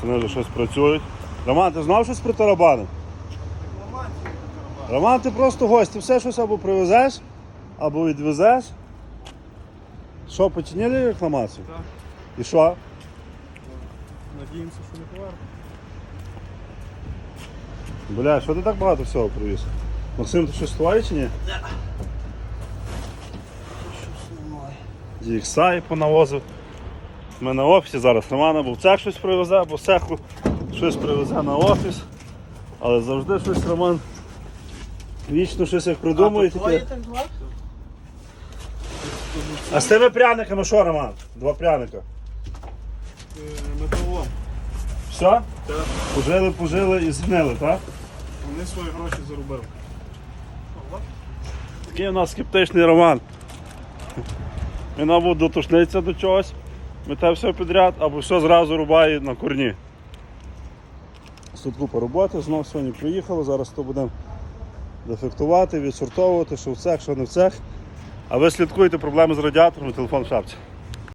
Пацани вже щось працюють. Роман, ти знав щось про тарабани? Роман, ти просто гость, ти все щось або привезеш, або відвезеш. Що, починили рекламацію? Так. І що? Надіємося, що не поверне. Бля, що ти так багато всього привіз? Максим, ти щось твоє чи ні? DXI понавозив. Ми на офісі зараз Роман або в цех щось привезе, або в цеху щось привезе на офіс. Але завжди щось Роман вічно щось як придумує. таке. так? А з тими пряниками що, Роман? Два пряника. Металолом. Все? Так. Пожили, пожили і згнили, так? Вони свої гроші заробили. Такий у нас скептичний роман. Він або дотушниться до чогось, мете все підряд, або все зразу рубає на корні. Тут купа роботи, знов сьогодні приїхали, зараз то будемо дефектувати, відсортовувати, що в цех, що не в цех. А ви слідкуєте проблеми з радіатором, телефон в шапці.